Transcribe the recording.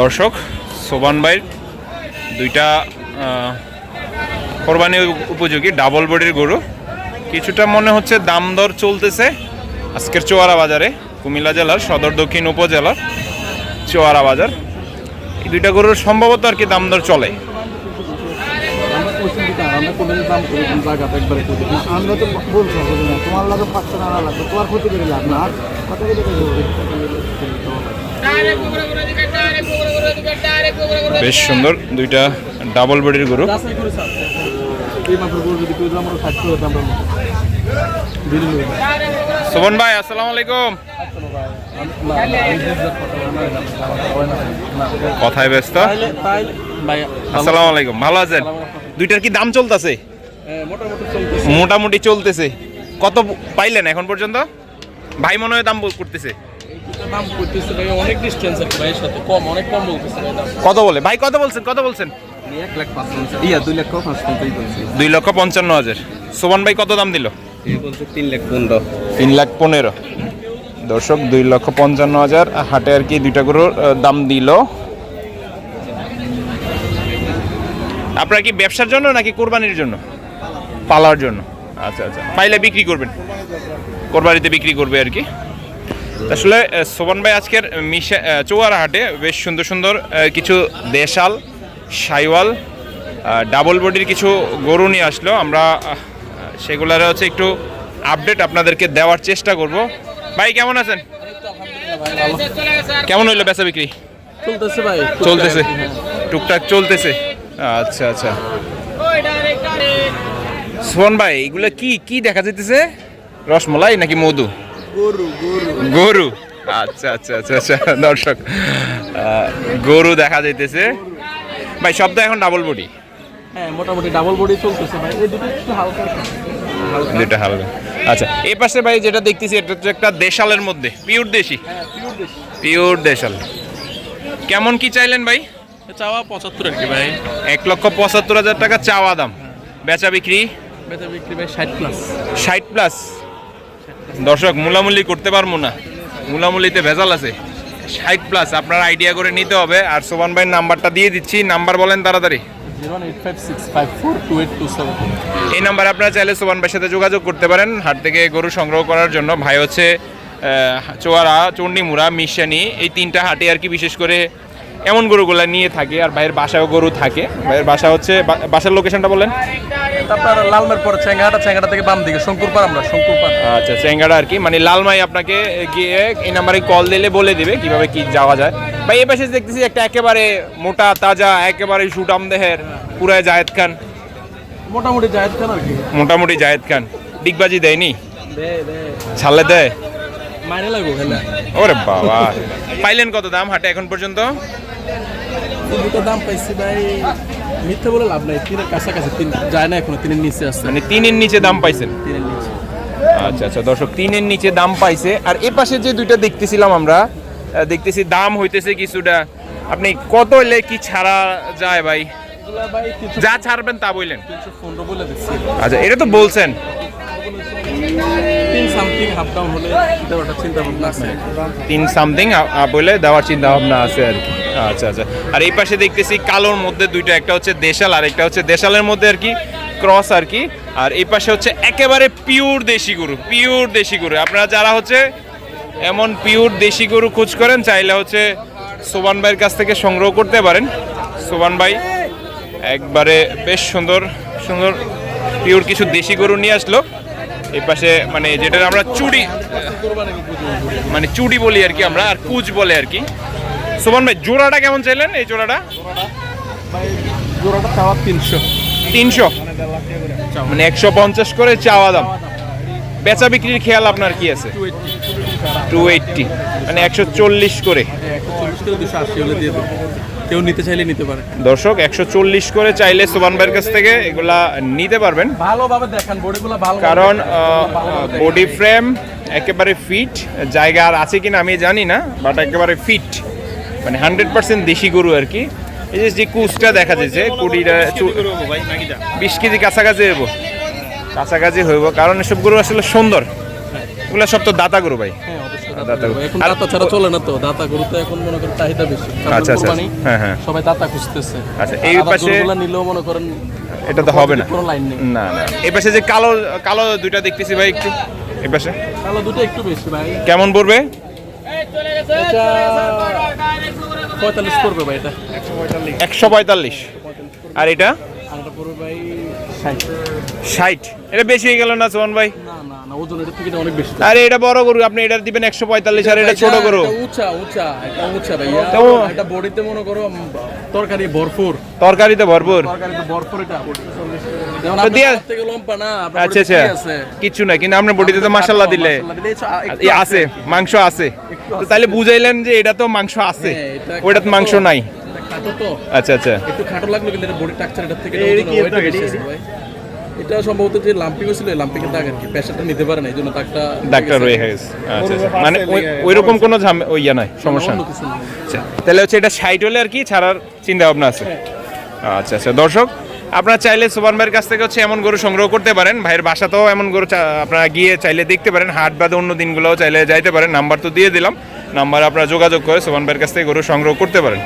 দর্শক সোবান ভাইয়ের দুইটা কোরবানি উপযোগী ডাবল বডির গরু। কিছুটা মনে হচ্ছে দাম দর চলতেছে আজকের চোয়ারা বাজারে কুমিল্লা জেলার সদর দক্ষিণ উপজেলার চোয়ারা বাজার। এই দুইটা গরুর সম্ভবত আর কি দাম দর চলে। তোমার বেশ সুন্দর দুইটা ডাবল বডির গরু। সোবন ভাই, আসসালামু আলাইকুম। কথায় ব্যস্ত। আসসালামু আলাইকুম, ভালো আছেন? দুইটার কি দাম চলতেছে? মোটামুটি চলতেছে। কত পাইলেন এখন পর্যন্ত? ভাই মনে হয় দাম করতেছে। দাম করতেছে ভাই অনেক ডিস্টেন্স আছে ভাইয়ের সাথে। কম অনেক কম বলতেছে ভাই দাম কত বলে? ভাই কত বলছেন? কত বলছেন? এক লাখ পাঁচ ইয়া দুই লক্ষ পাঁচ দুই লক্ষ পঞ্চান্ন হাজার। সোমান ভাই কত দাম দিল? তিন লাখ পনেরো। তিন লাখ পনেরো। দর্শক দুই লক্ষ পঞ্চান্ন হাজার। হাটে আর কি দুইটা গরুর দাম দিল। আপনারা কি ব্যবসার জন্য নাকি কোরবানির জন্য? পালার জন্য। আচ্ছা আচ্ছা। পাইলে বিক্রি করবেন। কোরবানিতে বিক্রি করবে আর কি। আসলে সোবান ভাই আজকের মিশা চৌয়ারা হাটে বেশ সুন্দর সুন্দর কিছু দেশাল সাইওয়াল ডাবল বডির কিছু গরু নিয়ে আসলো। আমরা সেগুলার হচ্ছে একটু আপডেট আপনাদেরকে দেওয়ার চেষ্টা করব। ভাই কেমন আছেন? কেমন হইল বেচা বিক্রি? চলতেছে ভাই চলতেছে। টুকটাক চলতেছে। আচ্ছা আচ্ছা। সোহন ভাই এগুলো কি কি দেখা যাইতেছে? রসমলাই নাকি মধু? গরু গরু। গরু। আচ্ছা আচ্ছা আচ্ছা আচ্ছা দর্শক গরু দেখা যাইতেছে। ভাই শব্দ এখন ডাবল বডি হ্যাঁ মোটামুটি ডাবল বডি চলতেছে ভাই। এই দুটো একটু হালকা। হালকা। হালকা। আচ্ছা এই পাশে ভাই যেটা দেখতেছি এটা হচ্ছে একটা দেশালের মধ্যে। পিওর দেশি? হ্যাঁ পিওর দেশি। পিওর দেশাল। কেমন কি চাইলেন ভাই? চাওয়া পঁচাত্তর আর কি ভাই। এক লক্ষ পঁচাত্তর হাজার টাকা চাওয়া দাম। বেচা বিক্রি? বেচা বিক্রি ভাই ষাট প্লাস ষাট প্লাস দর্শক, মূলামূলি করতে পারব না। মূলামূলিতে ভেজাল আছে। ষাট প্লাস আপনার আইডিয়া করে নিতে হবে। আর সোবান ভাইয়ের নাম্বারটা দিয়ে দিচ্ছি। নাম্বার বলেন তাড়াতাড়ি। এই নাম্বারে আপনারা চাইলে সোবান ভাইয়ের সাথে যোগাযোগ করতে পারেন। হাট থেকে গরু সংগ্রহ করার জন্য ভাই হচ্ছে চোয়ারা, চণ্ডীমুড়া, মিশানি, এই তিনটা হাটে আর কি বিশেষ করে এমন গরুগুলা নিয়ে থাকে আর ভাইয়ের বাসায়ও গরু থাকে। ভাইয়ের বাসা হচ্ছে বাসার লোকেশনটা বলেন তারপর লালমের পরে চেঙ্গাটা চেঙ্গাটা থেকে বাম দিকে শঙ্কুরপার আমরা শঙ্কুরপার আচ্ছা চেঙ্গাড়া আর কি। মানে লালমাই আপনাকে গিয়ে এই নাম্বারে কল দিলে বলে দিবে কীভাবে কি যাওয়া যায়। ভাই এ পাশে দেখতেছি একটা একেবারে মোটা তাজা একেবারে সুটাম দেহের পুরাই জায়েদ খান। মোটামুটি জায়েদ খান আর কি। মোটামুটি জায়েদ খান। ডিগবাজি দেয়নি? ছাড়লে দেয় মাইনে লাগবো ওরে বাবা। পাইলেন কত দাম হাটে এখন পর্যন্ত? এই দুটো দাম পাইছি ভাই মিথ্যে বলে লাভ নাই তিনের কাছাকাছি তিন যায় না এখনও তিনের নিচে আসছে মানে তিনের নিচে দাম পাইছেন? তিনের নিচে। আচ্ছা আচ্ছা দর্শক তিনের নিচে দাম পাইছে। আর এ পাশে যে দুইটা দেখতেছিলাম আমরা দেখতেছি দাম হইতেছে কিছুটা। আপনি কত হলে কি ছাড়া যায় ভাই? যা ছাড়বেন তা বললেন। আচ্ছা এটা তো বলছেন। তিন সামথিং বলে দেওয়ার চিন্তা ভাবনা আছে আর কি। আচ্ছা আচ্ছা। আর এই পাশে দেখতেছি কালোর মধ্যে দুইটা, একটা হচ্ছে দেশাল আর একটা হচ্ছে দেশালের মধ্যে আর কি ক্রস আর কি। আর এই পাশে হচ্ছে একেবারে পিওর দেশি গরু, পিওর দেশি গরু। আপনারা যারা হচ্ছে এমন পিওর দেশি গরু খোঁজ করেন, চাইলে হচ্ছে সোবান ভাইয়ের কাছ থেকে সংগ্রহ করতে পারেন। সোবান ভাই, একবারে বেশ সুন্দর সুন্দর, পিওর কিছু দেশি গরু নিয়ে আসলো। এই পাশে মানে যেটা আমরা চুড়ি মানে চুড়ি বলি আর কি আমরা, আর কুচ বলে আর কি। সোমান ভাই জোড়াটা কেমন চাইলেন এই জোড়াটা? জোড়াটা চাওয়া তিনশো। তিনশো? মানে একশো পঞ্চাশ করে চাওয়া দাম। বেচা বিক্রির খেয়াল আপনার কি আছে? টু এইটটি মানে একশো চল্লিশ করে। দেবো। কেউ নিতে চাইলে নিতে পারে। দর্শক একশো চল্লিশ করে চাইলে সোবান ভাইয়ের কাছ থেকে এগুলা নিতে পারবেন। ভালোভাবে দেখান বডিগুলো ভালো কারণ বডি ফ্রেম একেবারে ফিট জায়গা আর আছে কিনা আমি জানি না বাট একেবারে ফিট মানে হান্ড্রেড পার্সেন্ট দেশি গরু আর কি। এই যে যে কুচটা দেখা যাচ্ছে কুড়িটা বিশ কেজি কাছাকাছি হইব। কাছাকাছি হইব। কারণ এসব গরু আসলে সুন্দর। এগুলো সব তো দাতা গরু ভাই। হ্যাঁ দাতা গরু। গরু। এখন আর- দাতা ছাড়া চলে না তো। দাতা গরু তো এখন মনে করেন চাহিদা বেশি। আচ্ছা, আচ্ছা। হ্যাঁ, হ্যাঁ। সবাই দাতা খুঁজতেছে। আচ্ছা, এই পাশে- গরুগুলা নিলেও মনে করেন এটা তো হবে না। কোনো লাইন নেই। না না। এই পাশে যে কালো কালো দুইটা দেখতেছি ভাই একটু। এই পাশে। তাহলে দুটো একটু বেশি ভাই। কেমন পড়বে? এটা পঁয়তাল্লিশ পড়বে ভাই এটা। একশো পঁয়তাল্লিশ। আর এটা? ষাট। এটা বেশি হয়ে গেল না সোহন ভাই? আরে এটা বড় গরু আপনি এটা দিবেন একশো পঁয়তাল্লিশ আর এটা ছোট গরু। উঁচা উঁচা উঁচা ভাইয়া। এটা বডিতে মনে করো তরকারি ভরপুর। তরকারিতে ভরপুর? তরকারিতে ভরপুর এটা। যেমন তো আপনার দিয়া- হাত থেকে লম্বা না আচ্ছা আচ্ছা। না কিন্তু আপনার বডিতে তো মাসাল্লাহ দিলে। আছে মাংস আছে। তো তাহলে বুঝাইলেন যে এটা তো মাংস আছে। হ্যাঁ, ওইটা তো। মাংস নাই। আচ্ছা আচ্ছা। একটু খাটো লাগল কিন্তু বডি স্ট্রাকচার এটা থেকে এটা সম্ভবত যে লাম্পিং ছিল লাম্পিং দাগ আর কি প্রেসারটা নিতে পারে না এই জন্য দাগটা ডাক্তার রয়ে গেছে। আচ্ছা আচ্ছা। মানে ওই- ওইরকম কোনো ইয়া নাই সমস্যা আচ্ছা তাহলে হচ্ছে এটা সাইড হলে আর কি ছাড়ার চিন্তা ভাবনা আছে আচ্ছা আচ্ছা। দর্শক আপনারা চাইলে সুবান ভাইয়ের কাছ থেকে হচ্ছে এমন গরু সংগ্রহ করতে পারেন। ভাইয়ের বাসাতেও এমন গরু চা- আপনারা গিয়ে চাইলে দেখতে পারেন। হাট বাদে অন্য দিনগুলোও চাইলে যাইতে পারেন। নাম্বার তো দিয়ে দিলাম। নাম্বার আপনারা যোগাযোগ করে সুবান ভাইয়ের কাছ থেকে গরু সংগ্রহ করতে পারেন।